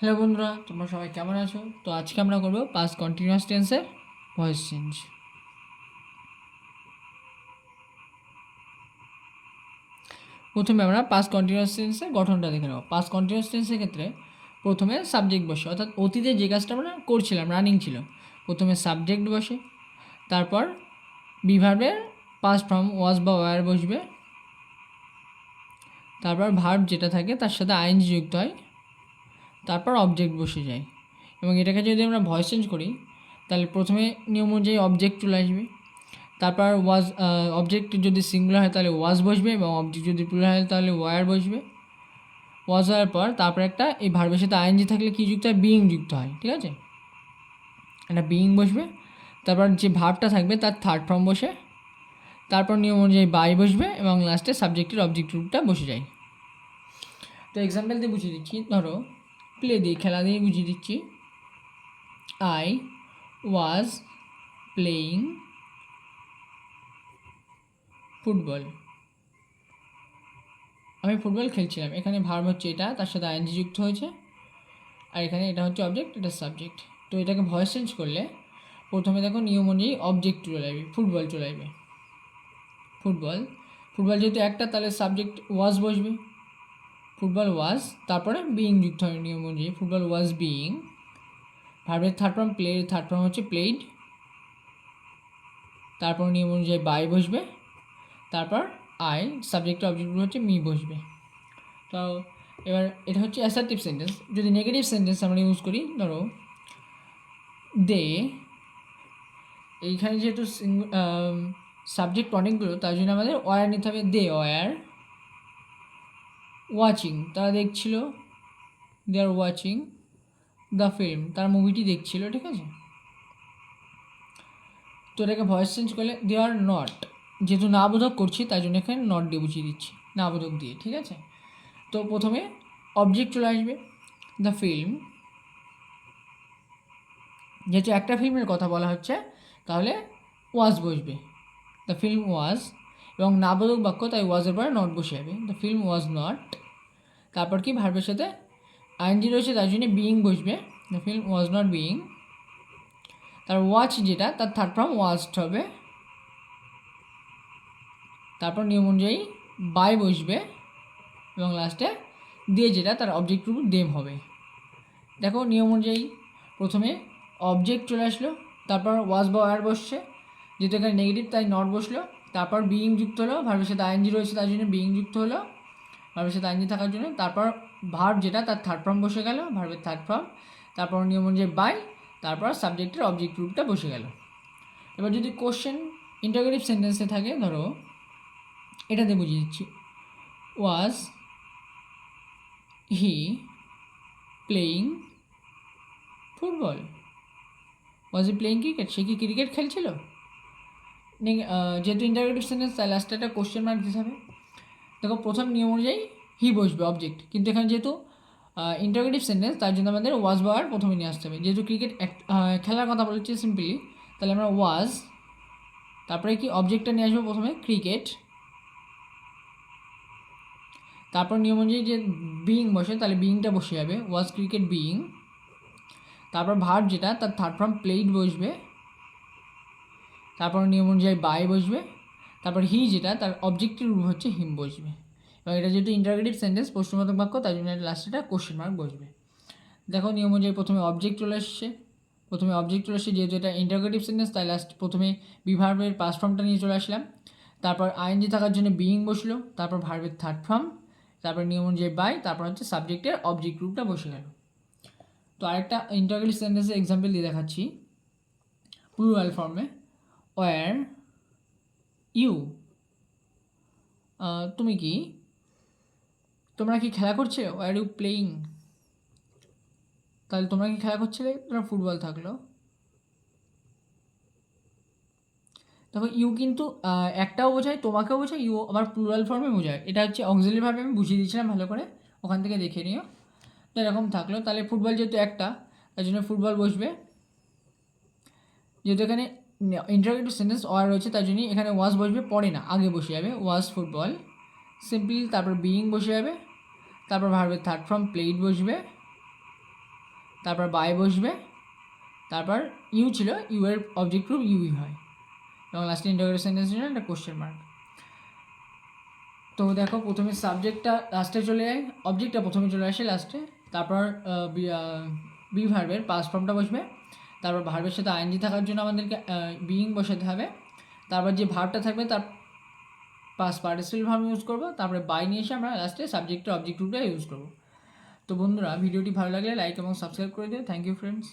Hello বন্ধুরা, তোমরা সবাই কেমন আছো? তো আজকে আমরা করব পাস কন্টিনিউয়াস টেন্সের ভয়েস চেঞ্জ প্রথমে আমরা পাস কন্টিনিউয়াস টেন্সের গঠনটা দেখে নেব। পাস কন্টিনিউয়াস টেন্সের ক্ষেত্রে প্রথমে সাবজেক্ট বসে, অর্থাৎ অতীতে যে কাজটা আমরা করছিলাম রানিং ছিল, প্রথমে সাবজেক্ট বসে, তারপর বিভার্বের পাস ফর্ম ওয়াজ বা ওয়ার বসবে, তারপর ভার্ব যেটা থাকে তার সাথে আইনজি যুক্ত হয়। তারপর অবজেক্ট বসে যায়। এবং এটাকে যদি আমরা ভয়েস চেঞ্জ করি, তাহলে প্রথমে নিয়ম অনুযায়ী অবজেক্ট চলে আসবে। তারপর ওয়াজ অবজেক্ট যদি সিঙ্গুলার হয়, তাহলে ওয়াজ বসবে এবং অবজেক্ট যদি প্লুরাল হয়, তাহলে ওয়ার বসবে। ওয়াজ হওয়ার পর তারপর একটা এই ভার্বের সাথে আইএনজি থাকলে কী যুক্ত হয়? বিইং যুক্ত হয়, ঠিক আছে? একটা বিইং বসবে, তারপর যে ভাবটা থাকবে, তার থার্ড ফর্ম বসে। তারপর নিয়ম অনুযায়ী বাই বসবে এবং লাস্টে সাবজেক্টের অবজেক্ট রূপটা বসে যায়। তো এক্সাম্পল দিয়ে বুঝিয়ে দিচ্ছি। ধরো প্লে দিয়ে খেলা দিয়ে বুঝিয়ে দিচ্ছি। আই ওয়াজ প্লেয়িং ফুটবল আমি ফুটবল খেলছিলাম। এখানে ভার্ব হচ্ছে এটা, তার সাথে আইনজি যুক্ত হয়েছে। আর এখানে এটা হচ্ছে অবজেক্ট এটা সাবজেক্ট তো এটাকে ভয়েস চেঞ্জ করলে প্রথমে দেখো নিয়ম অনুযায়ী অবজেক্ট চলে আসবে ফুটবল চলে আসবে। ফুটবল ফুটবল যেহেতু একটা, তাহলে সাবজেক্ট ওয়াজ বসবে। ফুটবল ওয়াজ তারপরে বিইং যুক্ত হবে নিয়ম অনুযায়ী ফুটবল ওয়াজ বিইং ভার্বের third form play third form হচ্ছে প্লেড তারপর নিয়ম অনুযায়ী বাই বসবে, তারপর আই সাবজেক্ট অবজেক্টগুলো হচ্ছে মি বসবে। তো এবার এটা হচ্ছে অ্যাসার্টিভ সেন্টেন্স যদি নেগেটিভ সেন্টেন্স আমরা ইউজ করি, ধরো দে এইখানে যেহেতু সাবজেক্ট অনেকগুলো, তার জন্য আমাদের ওয়ার নিতে হবে দে ওয়ার ওয়াচিং তারা দেখছিল they are watching the film তারা মুভিটি দেখছিল, ঠিক আছে? তো এটাকে ভয়েস চেঞ্জ করলে দে আর নট যেহেতু না বোধক করছি, তাই জন্য এখানে নট দিয়ে বুঝিয়ে দিচ্ছি, না বোধক দিয়ে, ঠিক আছে? তো প্রথমে অবজেক্ট চলে আসবে দ্য ফিল্ম যেহেতু একটা ফিল্মের কথা বলা হচ্ছে, তাহলে ওয়াজ বসবে দ্য ফিল্ম ওয়াজ এবং নাবোধক বাক্য, তাই ওয়াজের পরে নট বসে যাবে দ্য ফিল্ম ওয়াজ নট তারপর কি ভার্বের সাথে? আইনজি রয়েছে, তার জন্য বিইং বসবে। The film was not being তার ওয়াচ যেটা, তার থার্ড ফর্ম ওয়াচড হবে। তারপর নিয়ম অনুযায়ী বাই বসবে। এবং লাস্টে দিয়ে যেটা, তার অবজেক্ট রূপ দেম হবে। দেখো নিয়ম অনুযায়ী প্রথমে অবজেক্ট চলে আসলো, তারপর ওয়াজ বা ওয়ার বসছে। যেহেতু এখানে নেগেটিভ তাই নট বসল। তারপর বিইং যুক্ত হলো ভার্বের সাথে আইনজি রয়েছে তার জন্য বিইং যুক্ত হলো ভার্বের সাথে আইনজি থাকার জন্য। তারপর ভার্ব যেটা, তার থার্ড ফর্ম বসে গেল ভার্বের থার্ড ফর্ম তারপর নিয়ম অনুযায়ী বাই তারপর সাবজেক্টের অবজেক্ট রূপটা বসে গেল। এবার যদি কোশ্চেন ইন্টারগ্রেটিভ সেন্টেন্সে থাকে, ধরো, এটাতে বুঝিয়ে দিচ্ছি। Was he playing football was he playing cricket সে কি ক্রিকেট খেলছিল? যেহেতু ইন্টারগ্রেটিভ সেন্টেন্স তাই লাস্টে একটা কোশ্চেন মার্ক দিতে হবে। দেখো, প্রথম নিয়ম অনুযায়ী হি বসবে অবজেক্ট কিন্তু এখানে যেহেতু ইন্টারগ্রেটিভ সেন্টেন্স তার জন্য আমাদের ওয়াজ বাওয়ার প্রথমে নিয়ে আসতে হবে। যেহেতু ক্রিকেট খেলার কথা বলছি সিম্পলি তাহলে আমরা ওয়াজ তারপরে কি অবজেক্টটা নিয়ে আসব প্রথমে? ক্রিকেট তারপর নিয়ম অনুযায়ী যে বিইং বসে, তাহলে বিইংটা বসে যাবে। ওয়াজ ক্রিকেট বিইং তারপর ভার্ব যেটা, তার থার্ড ফর্ম প্লেট বসবে। তারপর নিয়ম অনুযায়ী বাই বসবে, তারপর হি যেটা, তার অবজেক্টিভ রূপ হচ্ছে হিম বসবে। এবং এটা যেহেতু ইন্টারগ্রেটিভ সেন্টেন্স প্রশ্নবোধক বাক্য, তাই জন্য লাস্টে একটা কোশ্চেন মার্ক বসবে। দেখো নিয়ম অনুযায়ী প্রথমে অবজেক্ট চলে এসছে প্রথমে অবজেক্ট চলে এসছে যেহেতু এটা ইন্টারগ্রেটিভ সেন্টেন্স তাই লাস্ট প্রথমে বিভার্বের পাস ফর্মটা নিয়ে চলে আসলাম। তারপর আইএনজি থাকার জন্য বিইং বসল, তারপর ভার্বের থার্ড ফর্ম তারপর নিয়ম অনুযায়ী বাই তারপর হচ্ছে সাবজেক্টের অবজেক্ট রূপটা বসে গেল। তো আরেকটা ইন্টারগ্রেটিভ সেন্টেন্সের এক্সাম্পল দিয়ে দেখাচ্ছি। প্লুরাল ফর্মে ওয়ার ইউ তুমি কি? তোমরা কি খেলা করছে? ওয়ার ইউ প্লেয়িং তাহলে তোমরা কি খেলা করছিলে? তোমরা ফুটবল থাকল। দেখো ইউ কিন্তু একটাও বোঝায়, তোমাকেও বোঝায় ইউ আবার প্লুরাল ফর্মে বোঝায়। এটা হচ্ছে অক্সিলারি ভাবে আমি বুঝিয়ে দিয়েছিলাম ভালো করে। ওখান থেকে দেখে নিও। তো এরকম থাকল। তাহলে ফুটবল যেহেতু একটা, তার জন্য ফুটবল বসবে। যেহেতু এখানে ইন্টারগ্রেটিভ সেন্টেন্স ওয়ার রয়েছে তার জন্য এখানে ওয়াজ বসবে, পরে না, আগে বসে যাবে। ওয়াজ ফুটবল সিম্পলি তারপর বিইং বসে যাবে, তারপর ভার্বের থার্ড ফর্ম প্লেট বসবে, তারপর বাই বসবে, তারপর ইউ ছিল ইউ এর অবজেক্ট গ্রুপ ইউই হয়। এবং লাস্টে ইন্টারগ্রেট সেন্টেন্স ছিল একটা কোশ্চেন মার্ক তো দেখো, প্রথমে সাবজেক্টটা লাস্টে চলে যায় অবজেক্টটা প্রথমে চলে আসে লাস্টে তারপর বি ভার্বের পাস ফর্মটা বসবে। তারপর ভার্বের সাথে আইএনজি থাকার জন্য আমাদেরকে বিইং বসাতে হবে। তারপর যে ভার্বটা থাকবে তার পাস পার্টিসিপেল ভার্ব ইউজ করব। তারপরে বাই নিয়ে এসে আমরা লাস্টে সাবজেক্টের অবজেক্ট রূপটা ইউজ করব। তো বন্ধুরা, ভিডিওটি ভালো লাগলে লাইক এবং সাবস্ক্রাইব করে দিও। Thank you friends